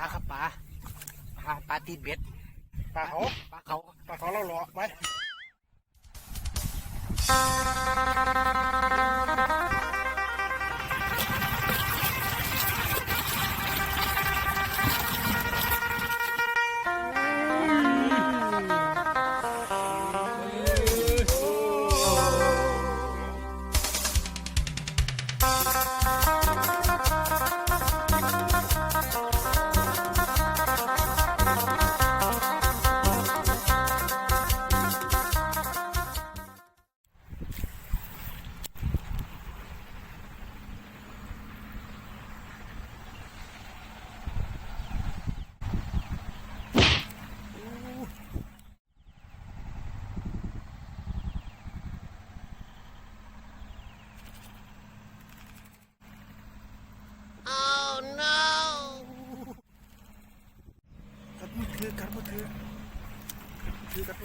าครับปลาปลาปลาตีนเบ็ดปลาเขาปลาเขาปลาเขาเราหล่อไว้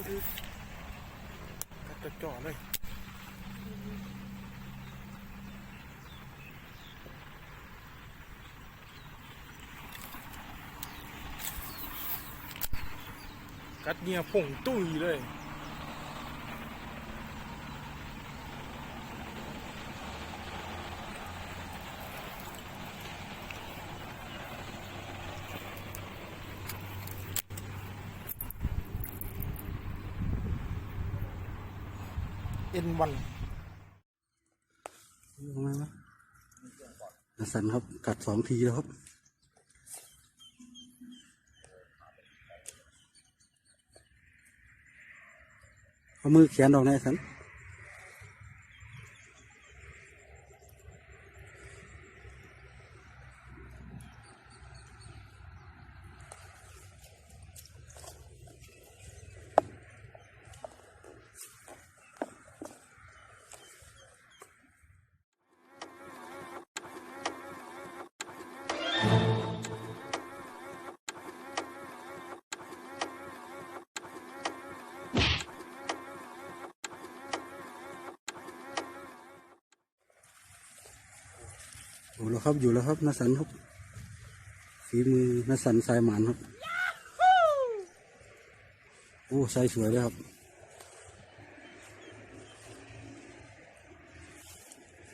กัดมือถือกัดจดจ่อเลยกัดเนี่ยผงตุ้ยเลย เอ็นวันลงมาไหมอาสันครับ กัดสองทีแล้วครับ เอามือแขนออกนะอ้สัน อยู่แล้วครับอยู่แล้วครับนสันครับฝีมือนสันสายหมานครับโอ้ใส่สวยเลยครับ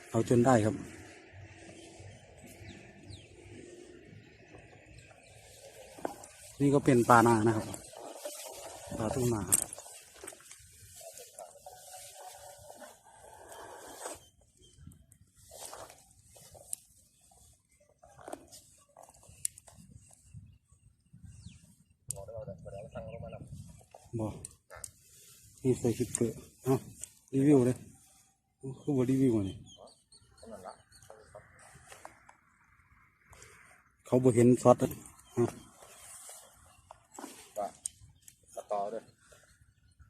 เอาจนได้ครับนี่ก็เป็นปลานานะครับปลาทุ่งนา บอกนี่ใส่คลิปเกอร์เอารีวิวเลยคือบอรีวิวมาเนี่ยเขาบอเห็นซอสอะฮะต่อด้วย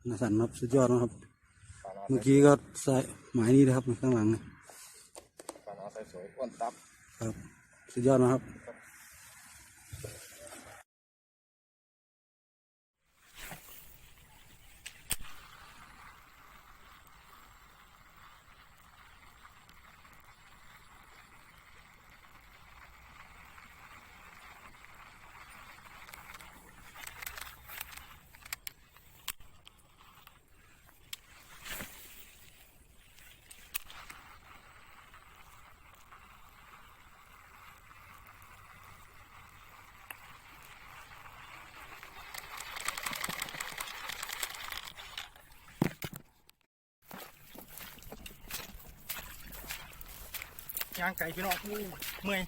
น่าสันครับสุดยอดนะครับ เมื่อกี้ก็ใส่หมายนี้นะครับข้างหลังเนี่ยปลาน้องใส่สวยอ้วนตับ ครับ สุดยอดนะครับ ย่างไก่พี่น้องอู้เมื่อย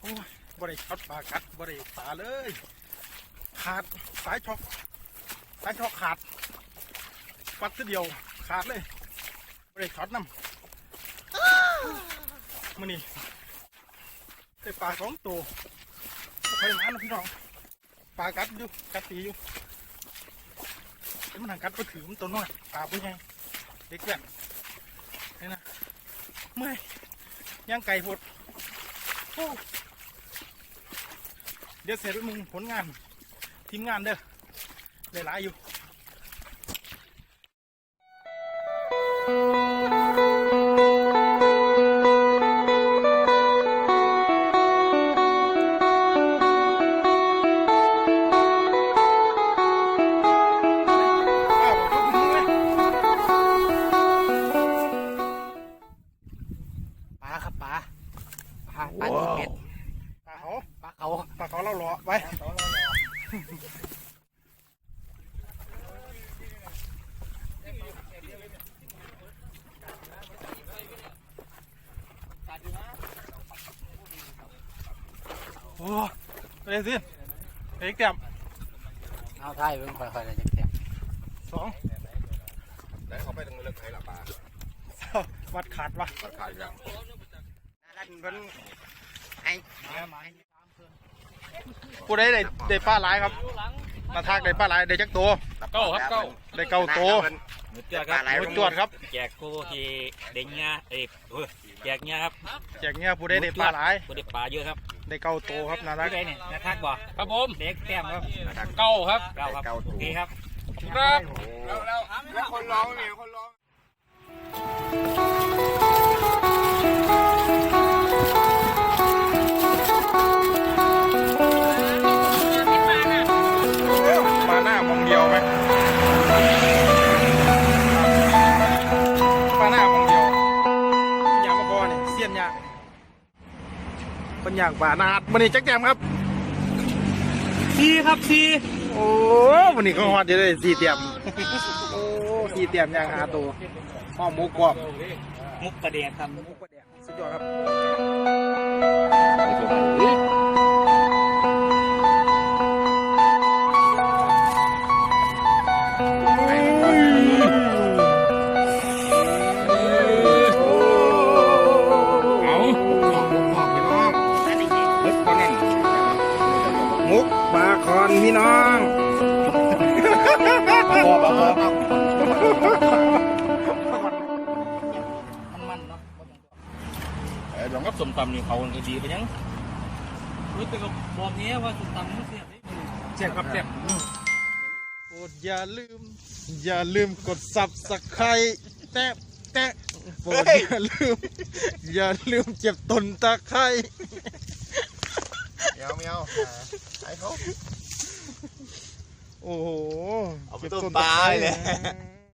โอ้ยบริช็อตปลากัดบริปลาเลย ขาดสายช็อกสายช็อกขาดปัดทีเดียวขาดเลยบริช็อตน้ำมันนี่ได้ปลาสองตัวไปหมานะพี่น้องปลากัดอยู่กัดตีอยู่มันหังกัดไปถือมันตัวน้อยปลาเป็นไงเด็กแก่นี่นะ เมื่อยย่างไก่หดโอ้เดี๋ยวเสร็จมึงผลงาน ทีมงานเด้อหลายอยู่ ผ่าปลาตีนเป็ดปลาเขาปลาเขาปลาเขาเราหล่อไว้โอ้เลยสิเอกเต็มเอาท้ายเพิ่งค่อยๆเลยจะเต็มสองแล้วเขาไปตรงนี้เลิกใช้หลับปลาวัดขาดวะวัดขาดอีกแล้ว นั่นเพิ่นให้ผู้ใดได้ได้ปลาหลายครับ มาทากได้ปลาหลายได้จักตัวเก้าครับเก้าได้เก้าตัวหมุดจวดครับหมดจวดครับ แจกกูที่เด้งเงี้ยเอ้ยเออแจกเงี้ยครับแจกเงี้ยผู้ใดได้ปลาหลายกูได้ปลาเยอะครับ ได้เก้าตัวครับน่ารักผู้ใดเนี่ยนาทักบ่ครับผมเด็กแต้มครับเก้าครับเก้าครับเก้าโอตัวเคครับครับแล้วแล้วแล้วคนร้องเนี่ยคนร้อง เป็นอย่างบานาดมันนี่จักแจมครับซีครับซีโอ้วันนี้ก็ฮอดจะได้สี่เตียมโอ้ซีเตียมอย่างหาตัวห้อมหมูกรอบมุกกระเดียครับหมูกระเดียสุดยอดครับ พี่น้องพอปะพอมันเนาะเออลองกับสมตำนี่เขาก็ดีไปยังรู้แต่กับบอกนี้ว่าสมตำมันเสียบเจ็บครับเจ็บโปรดอย่าลืม อย่าลืมกดซับสไครแตะแตะโปรดอย่าลืม อย่าลืมเจ็บตนตะไคร้เมียวเมียวไอ้เขา โอ้โหเอาไปต้มปลาเลย